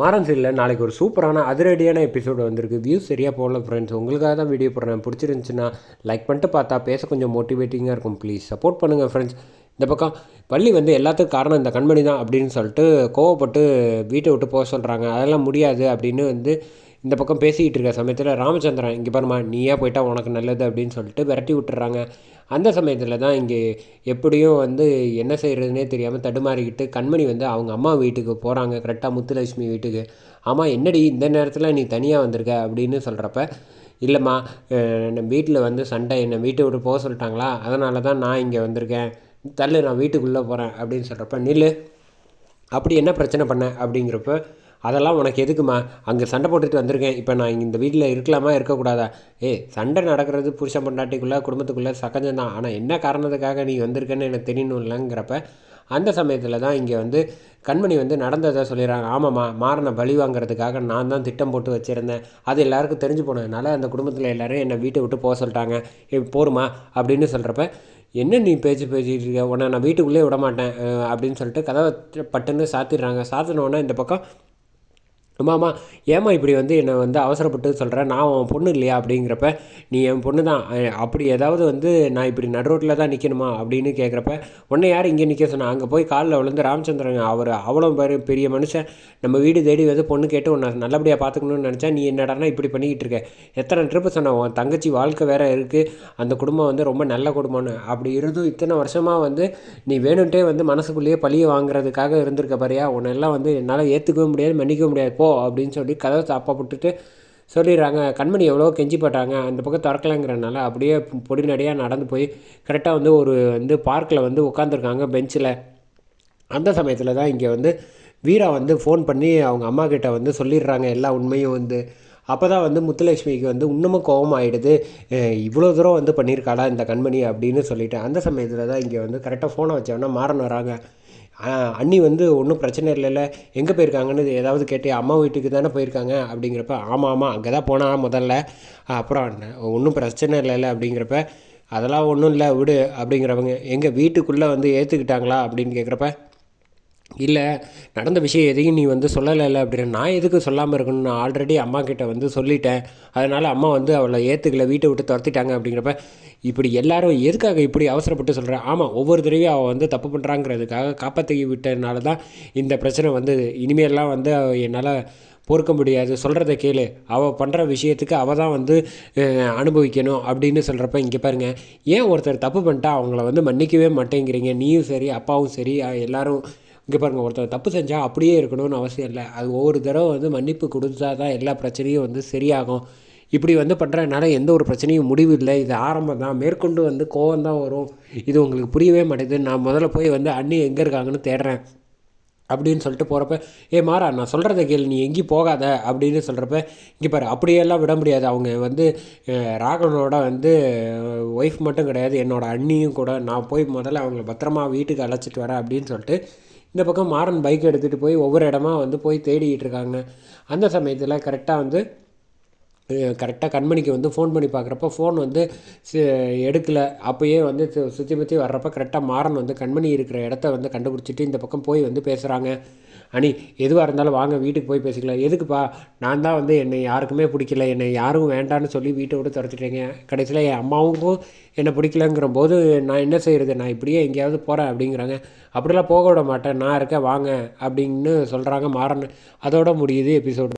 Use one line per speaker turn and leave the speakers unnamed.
மாறன் சரியில்லை நாளைக்கு ஒரு சூப்பரான அதிரடியான எபிசோடு வந்திருக்கு. வியூஸ் சரியாக போடல ஃப்ரெண்ட்ஸ் உங்களுக்காக தான் வீடியோ போடுறேன். பிடிச்சிருந்துச்சுன்னா லைக் பண்ணிட்டு பார்த்தா பேச கொஞ்சம் மோட்டிவேட்டிங்காக இருக்கும். ப்ளீஸ் சப்போர்ட் பண்ணுங்கள் ஃப்ரெண்ட்ஸ் இந்த பக்கம் பள்ளி வந்து எல்லாத்துக்கும் காரணம் இந்த கண்மணி தான் அப்படின்னு சொல்லிட்டு கோவப்பட்டு வீட்டை விட்டு போக சொல்கிறாங்க அதெல்லாம் முடியாது அப்படின்னு வந்து இந்த பக்கம் பேசிக்கிட்டு இருக்க சமயத்தில் ராமச்சந்திரன் இங்கே பாருமா நீயே போயிட்டா உனக்கு நல்லது அப்படின்னு சொல்லிட்டு விரட்டி விட்டுறாங்க. அந்த சமயத்தில் தான் இங்கே எப்படியும் வந்து என்ன செய்கிறதுனே தெரியாமல் தடுமாறிக்கிட்டு கண்மணி வந்து அவங்க அம்மா வீட்டுக்கு போகிறாங்க கரெக்டாக முத்துலட்சுமி வீட்டுக்கு. ஆமாம் என்னடி இந்த நேரத்தில் நீ தனியாக வந்திருக்க? அப்படின்னு சொல்கிறப்ப இல்லைம்மா நம்ம வீட்டில் வந்து சண்டை என்னை வீட்டை விட்டு போக சொல்லிட்டாங்களா? அதனால தான் நான் இங்கே வந்திருக்கேன். தள்ளு நான் வீட்டுக்குள்ளே போகிறேன் அப்படின்னு சொல்கிறப்ப நில்லு அப்படி என்ன பிரச்சனை பண்ண? அப்படிங்கிறப்ப அதெல்லாம் உனக்கு எதுக்குமா? அங்கே சண்டை போட்டுட்டு வந்திருக்கேன். இப்போ நான் இந்த வீட்டில் இருக்கலாமா? இருக்கக்கூடாதா? ஏ சண்டை நடக்கிறது புருஷன் பொண்டாட்டிக்குள்ளே குடும்பத்துக்குள்ளே சகஜம்தான். ஆனால் என்ன காரணத்துக்காக நீ வந்திருக்கேன்னு எனக்கு தெரியணும்லங்கிறப்ப அந்த சமயத்தில் தான் இங்கே வந்து கண்மணி வந்து நடந்ததை சொல்லிடுறாங்க. ஆமாம்மா மாறனை பலி வாங்குறதுக்காக நான் தான் திட்டம் போட்டு வச்சுருந்தேன். அது எல்லாருக்கும் தெரிஞ்சு போனதுனால அந்த குடும்பத்தில் எல்லோரும் என்னை வீட்டை விட்டு போக சொல்லிட்டாங்க. போருமா? அப்படின்னு சொல்கிறப்ப என்ன நீ பேச்சு பேசிகிட்டு இருக்க? உன்னை நான் வீட்டுக்குள்ளே விட மாட்டேன் அப்படின்னு சொல்லிட்டு கதவை பட்டுன்னு சாத்திடுறாங்க. சாத்தினோடனே இந்த பக்கம் ஆமாம்மா ஏமா இப்படி வந்து என்னை வந்து அவசரப்பட்டு சொல்கிறேன் நான் உன் பொண்ணு இல்லையா? அப்படிங்கிறப்ப நீ என் பொண்ணு தான். அப்படி ஏதாவது வந்து நான் இப்படி நடு ரோட்டில் தான் நிற்கணுமா அப்படின்னு கேட்குறப்ப உன்னை யார் இங்கே நிற்க சொன்னால் அங்கே போய் காலில் விழுந்து ராமச்சந்திரன் அவர் அவ்வளோ பெரிய பெரிய மனுஷன். நம்ம வீடு தேடி வந்து பொண்ணு கேட்டு உன்னை நல்லபடியாக பார்த்துக்கணும்னு நினச்சா நீ என்னடானா இப்படி பண்ணிக்கிட்டு இருக்க. எத்தனை ட்ரிப்பு சொன்ன? உன் தங்கச்சி வாழ்க்கை வேறு இருக்குது அந்த குடும்பம் வந்து ரொம்ப நல்ல குடும்பம்னு. அப்படி இருந்தும் இத்தனை வருஷமாக வந்து நீ வேணுன்ட்டே வந்து மனசுக்குள்ளேயே பழியை வாங்குறதுக்காக இருந்திருக்க பாரியா? உன்னெல்லாம் வந்து என்னால் ஏற்றுக்கவே முடியாது மன்னிக்க முடியாது. போ அப்படின்னு சொல்லி கதவை போட்டுட்டு சொல்லிடுறாங்க. கண்மணி எவ்வளோ கெஞ்சி போட்டாங்க அந்த பக்கம் திறக்கலைங்கிறனால அப்படியே பொடிநடையாக நடந்து போய் கரெக்டாக வந்து ஒரு வந்து பார்க்கில் வந்து உட்காந்துருக்காங்க பெஞ்சில் அந்த சமயத்தில் தான் இங்கே வந்து வீரா வந்து ஃபோன் பண்ணி அவங்க அம்மா கிட்ட வந்து சொல்லிடுறாங்க. எல்லா உண்மையும் வந்து. அப்போ தான் வந்து முத்துலட்சுமிக்கு வந்து இன்னமும் கோபம் ஆகிடுது இவ்வளோ தூரம் வந்து பண்ணியிருக்காளா இந்த கண்மணி? அப்படின்னு சொல்லிட்டு. அந்த சமயத்தில் தான் இங்கே வந்து கரெக்டாக ஃபோனை வச்சோன்னா மாறன் வராங்க. அண்ணி வந்து ஒன்றும் பிரச்சனை இல்லைல்ல. எங்கே போயிருக்காங்கன்னு ஏதாவது கேட்டு அம்மா வீட்டுக்கு தானே போயிருக்காங்க? அப்படிங்கிறப்ப ஆமாம் ஆமாம் அங்கே தான் போனால் முதல்ல. அப்புறம் ஒன்றும் பிரச்சனை இல்லைல்ல. அப்படிங்கிறப்ப அதெல்லாம் ஒன்றும் இல்லை விடு. அப்படிங்கிறவங்க எங்கள் வீட்டுக்குள்ளே வந்து ஏற்றுக்கிட்டாங்களா அப்படின்னு கேட்குறப்ப இல்லை நடந்த விஷயம் எதையும் நீ வந்து சொல்லலைல்ல அப்படின்னு நான் எதுக்கு சொல்லாமல் இருக்கணும் நான் ஆல்ரெடி அம்மா கிட்ட வந்து சொல்லிட்டேன். அதனால் அம்மா வந்து அவளை ஏற்றுக்கல வீட்டை விட்டு துரத்திட்டாங்க அப்படிங்கிறப்ப இப்படி எல்லாரும் எதுக்காக இப்படி அவசரப்பட்டு சொல்கிறேன் ஆமாம் ஒவ்வொரு தடவையும் அவள் வந்து தப்பு பண்ணுறாங்கிறதுக்காக காப்பாற்றி விட்டதுனால தான் இந்த பிரச்சனை வந்து இனிமேலாம் வந்து என்னால் பொறுக்க முடியாது. சொல்கிறத கேளு. அவள் பண்ணுற விஷயத்துக்கு அவள் தான் வந்து அனுபவிக்கணும் அப்படின்னு சொல்கிறப்ப இங்கே பாருங்கள் ஏன் ஒருத்தர் தப்பு பண்ணிட்டா அவங்கள வந்து மன்னிக்கவே மாட்டேங்கிறீங்க? நீயும் சரி அப்பாவும் சரி எல்லோரும் இங்கே பாருங்கள் ஒருத்தர் தப்பு செஞ்சால் அப்படியே இருக்கணும்னு அவசியம் இல்லை. அது ஒவ்வொரு தடவை வந்து மன்னிப்பு கொடுத்தா தான் எல்லா பிரச்சனையும் வந்து சரியாகும். இப்படி வந்து பண்ணுறதுனால எந்த ஒரு பிரச்சனையும் முடிவு இல்லை. இது ஆரம்பம் தான். மேற்கொண்டு வந்து கோவம் தான் வரும். இது உங்களுக்கு புரியவே மாட்டேது நான் முதல்ல போய் வந்து அண்ணி எங்கே இருக்காங்கன்னு தேடுறேன் அப்படின்னு சொல்லிட்டு போகிறப்ப ஏ மாறா நான் சொல்கிறத கேள். நீ எங்கேயும் போகாத அப்படின்னு சொல்கிறப்ப இங்கே பாரு அப்படியெல்லாம் விட முடியாது. அவங்க வந்து ராகவனோட வந்து ஒய்ஃப் மட்டும் கிடையாது. என்னோடய அண்ணியும் கூட நான் போய் முதல்ல அவங்கள பத்திரமா வீட்டுக்கு அழைச்சிட்டு வரேன் அப்படின்னு சொல்லிட்டு இந்த பக்கம் மாறன் பைக் எடுத்துகிட்டு போய் ஒவ்வொரு இடமா வந்து போய் தேடிக்கிட்டு இருக்காங்க. அந்த சமயத்தில் கரெக்டாக வந்து கரெக்டாக கண்மணிக்கு வந்து ஃபோன் பண்ணி பார்க்குறப்ப ஃபோன் வந்து எடுக்கலை. அப்போயே வந்து சுற்றி முற்றி வர்றப்ப கரெக்டாக மாறன் வந்து கண்மணி இருக்கிற இடத்த வந்து கண்டுபிடிச்சிட்டு இந்த பக்கம் போய் வந்து பேசுகிறாங்க அனி எதுவாக இருந்தாலும் வாங்க வீட்டுக்கு போய் பேசிக்கலாம். எதுக்குப்பா? நான் தான் வந்து என்னை யாருக்குமே பிடிக்கல. என்னை யாரும் வேண்டான்னு சொல்லி வீட்டை விட்டு துரத்துட்டேங்க. கடைசியில் என் அம்மாவுக்கும் என்னை பிடிக்கலங்கிற போது நான் என்ன செய்கிறது நான் இப்படியே எங்கேயாவது போகிறேன் அப்படிங்கிறாங்க. அப்படிலாம் போக விட மாட்டேன். நான் இருக்கேன் வாங்க அப்படின்னு சொல்கிறாங்க மாறன். அதோட முடியுது எபிசோடு.